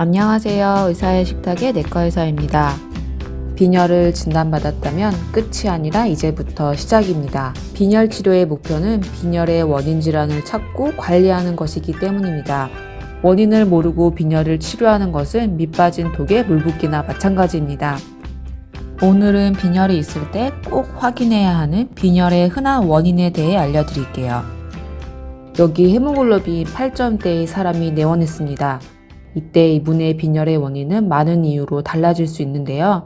안녕하세요. 의사의 식탁의 내과 의사입니다. 빈혈을 진단받았다면 끝이 아니라 이제부터 시작입니다. 빈혈 치료의 목표는 빈혈의 원인 질환을 찾고 관리하는 것이기 때문입니다. 원인을 모르고 빈혈을 치료하는 것은 밑빠진 독에 물 붓기나 마찬가지입니다. 오늘은 빈혈이 있을 때 꼭 확인해야 하는 빈혈의 흔한 원인에 대해 알려드릴게요. 여기 헤모글로빈 8점대의 사람이 내원했습니다. 이때 이분의 빈혈의 원인은 많은 이유로 달라질 수 있는데요.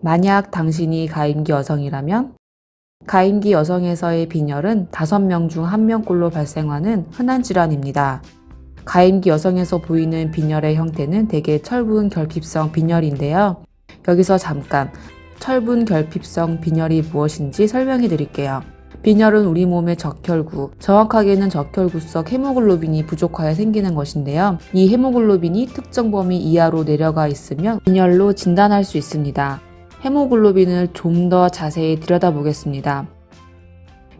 만약 당신이 가임기 여성이라면 가임기 여성에서의 빈혈은 5명 중 1명꼴로 발생하는 흔한 질환입니다. 가임기 여성에서 보이는 빈혈의 형태는 대개 철분 결핍성 빈혈인데요. 여기서 잠깐 철분 결핍성 빈혈이 무엇인지 설명해 드릴게요. 빈혈은 우리 몸의 적혈구, 정확하게는 적혈구 속 헤모글로빈이 부족하여 생기는 것인데요. 이 헤모글로빈이 특정 범위 이하로 내려가 있으면 빈혈로 진단할 수 있습니다. 헤모글로빈을 좀 더 자세히 들여다보겠습니다.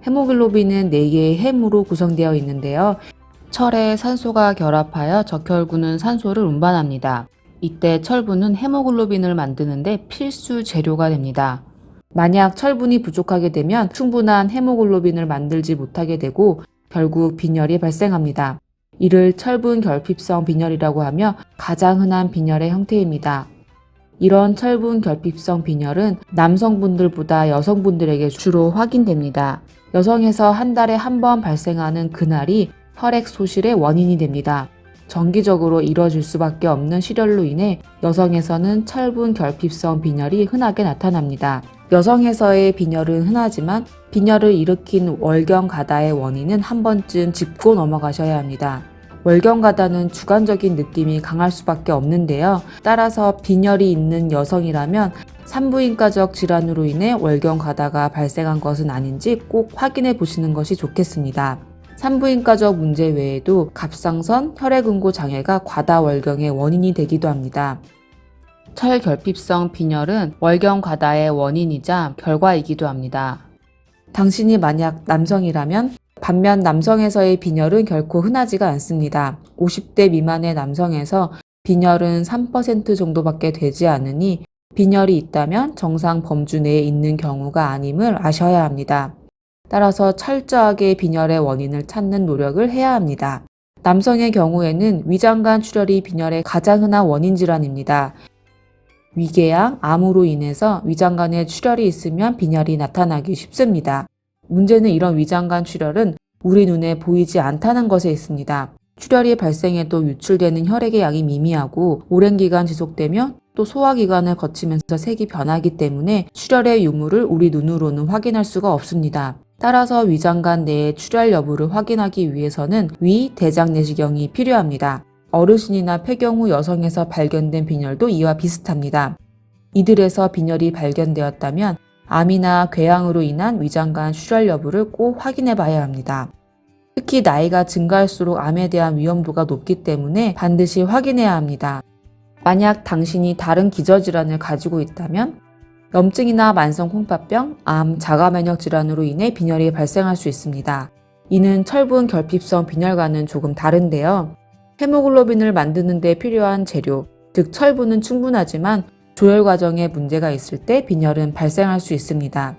헤모글로빈은 4개의 햄으로 구성되어 있는데요. 철에 산소가 결합하여 적혈구는 산소를 운반합니다. 이때 철분은 헤모글로빈을 만드는데 필수 재료가 됩니다. 만약 철분이 부족하게 되면 충분한 헤모글로빈을 만들지 못하게 되고 결국 빈혈이 발생합니다. 이를 철분 결핍성 빈혈이라고 하며 가장 흔한 빈혈의 형태입니다. 이런 철분 결핍성 빈혈은 남성분들보다 여성분들에게 주로 확인됩니다. 여성에서 한 달에 한 번 발생하는 그날이 혈액 소실의 원인이 됩니다. 정기적으로 이뤄질 수밖에 없는 실혈로 인해 여성에서는 철분 결핍성 빈혈이 흔하게 나타납니다. 여성에서의 빈혈은 흔하지만 빈혈을 일으킨 월경 가다의 원인은 한 번쯤 짚고 넘어가셔야 합니다. 월경 가다는 주관적인 느낌이 강할 수밖에 없는데요. 따라서 빈혈이 있는 여성이라면 산부인과적 질환으로 인해 월경 가다가 발생한 것은 아닌지 꼭 확인해 보시는 것이 좋겠습니다. 산부인과적 문제 외에도 갑상선, 혈액응고 장애가 과다월경의 원인이 되기도 합니다. 철결핍성 빈혈은 월경 과다의 원인이자 결과이기도 합니다. 당신이 만약 남성이라면 반면 남성에서의 빈혈은 결코 흔하지가 않습니다. 50대 미만의 남성에서 빈혈은 3% 정도밖에 되지 않으니 빈혈이 있다면 정상 범주 내에 있는 경우가 아님을 아셔야 합니다. 따라서 철저하게 빈혈의 원인을 찾는 노력을 해야 합니다. 남성의 경우에는 위장관 출혈이 빈혈의 가장 흔한 원인 질환입니다. 위궤양, 암으로 인해서 위장관에 출혈이 있으면 빈혈이 나타나기 쉽습니다. 문제는 이런 위장관 출혈은 우리 눈에 보이지 않다는 것에 있습니다. 출혈이 발생해도 유출되는 혈액의 양이 미미하고 오랜 기간 지속되며 또 소화기관을 거치면서 색이 변하기 때문에 출혈의 유무를 우리 눈으로는 확인할 수가 없습니다. 따라서 위장관 내의 출혈 여부를 확인하기 위해서는 위, 대장 내시경이 필요합니다. 어르신이나 폐경 후 여성에서 발견된 빈혈도 이와 비슷합니다. 이들에서 빈혈이 발견되었다면 암이나 궤양으로 인한 위장관 출혈 여부를 꼭 확인해 봐야 합니다. 특히 나이가 증가할수록 암에 대한 위험도가 높기 때문에 반드시 확인해야 합니다. 만약 당신이 다른 기저질환을 가지고 있다면 염증이나 만성 콩팥병, 암, 자가면역 질환으로 인해 빈혈이 발생할 수 있습니다. 이는 철분 결핍성 빈혈과는 조금 다른데요. 헤모글로빈을 만드는 데 필요한 재료, 즉 철분은 충분하지만 조혈 과정에 문제가 있을 때 빈혈은 발생할 수 있습니다.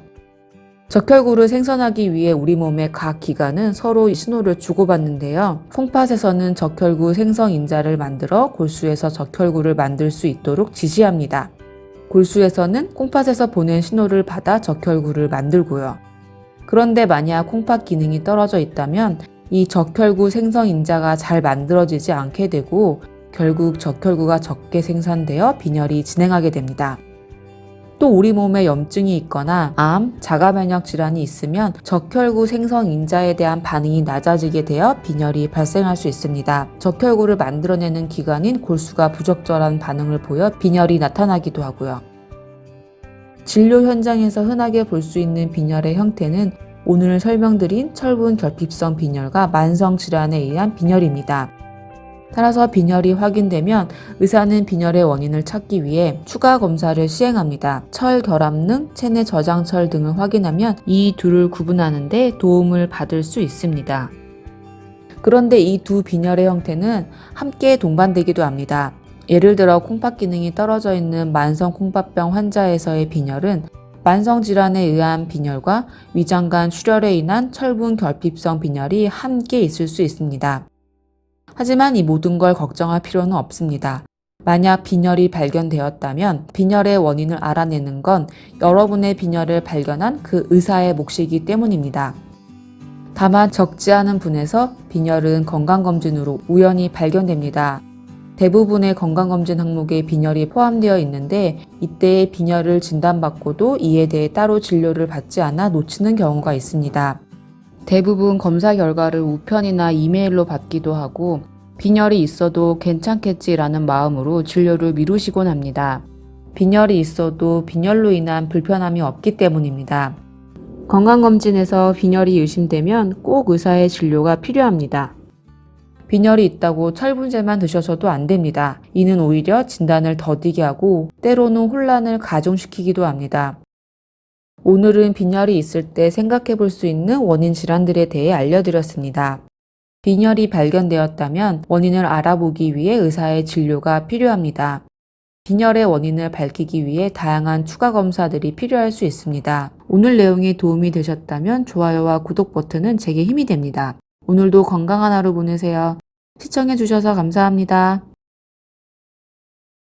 적혈구를 생성하기 위해 우리 몸의 각 기관은 서로 신호를 주고받는데요. 콩팥에서는 적혈구 생성 인자를 만들어 골수에서 적혈구를 만들 수 있도록 지시합니다. 골수에서는 콩팥에서 보낸 신호를 받아 적혈구를 만들고요. 그런데 만약 콩팥 기능이 떨어져 있다면 이 적혈구 생성 인자가 잘 만들어지지 않게 되고 결국 적혈구가 적게 생산되어 빈혈이 진행하게 됩니다. 또 우리 몸에 염증이 있거나 암, 자가면역 질환이 있으면 적혈구 생성 인자에 대한 반응이 낮아지게 되어 빈혈이 발생할 수 있습니다. 적혈구를 만들어내는 기관인 골수가 부적절한 반응을 보여 빈혈이 나타나기도 하고요. 진료 현장에서 흔하게 볼 수 있는 빈혈의 형태는 오늘 설명드린 철분 결핍성 빈혈과 만성 질환에 의한 빈혈입니다. 따라서 빈혈이 확인되면 의사는 빈혈의 원인을 찾기 위해 추가 검사를 시행합니다. 철 결합능, 체내 저장철 등을 확인하면 이 둘을 구분하는데 도움을 받을 수 있습니다. 그런데 이 두 빈혈의 형태는 함께 동반되기도 합니다. 예를 들어 콩팥 기능이 떨어져 있는 만성 콩팥병 환자에서의 빈혈은 만성 질환에 의한 빈혈과 위장관 출혈에 인한 철분 결핍성 빈혈이 함께 있을 수 있습니다. 하지만 이 모든 걸 걱정할 필요는 없습니다. 만약 빈혈이 발견되었다면 빈혈의 원인을 알아내는 건 여러분의 빈혈을 발견한 그 의사의 몫이기 때문입니다. 다만 적지 않은 분에서 빈혈은 건강검진으로 우연히 발견됩니다. 대부분의 건강검진 항목에 빈혈이 포함되어 있는데 이때 빈혈을 진단받고도 이에 대해 따로 진료를 받지 않아 놓치는 경우가 있습니다. 대부분 검사 결과를 우편이나 이메일로 받기도 하고 빈혈이 있어도 괜찮겠지라는 마음으로 진료를 미루시곤 합니다. 빈혈이 있어도 빈혈로 인한 불편함이 없기 때문입니다. 건강검진에서 빈혈이 의심되면 꼭 의사의 진료가 필요합니다. 빈혈이 있다고 철분제만 드셔서도 안 됩니다. 이는 오히려 진단을 더디게 하고 때로는 혼란을 가중시키기도 합니다. 오늘은 빈혈이 있을 때 생각해 볼 수 있는 원인 질환들에 대해 알려드렸습니다. 빈혈이 발견되었다면 원인을 알아보기 위해 의사의 진료가 필요합니다. 빈혈의 원인을 밝히기 위해 다양한 추가 검사들이 필요할 수 있습니다. 오늘 내용이 도움이 되셨다면 좋아요와 구독 버튼은 제게 힘이 됩니다. 오늘도 건강한 하루 보내세요. 시청해주셔서 감사합니다.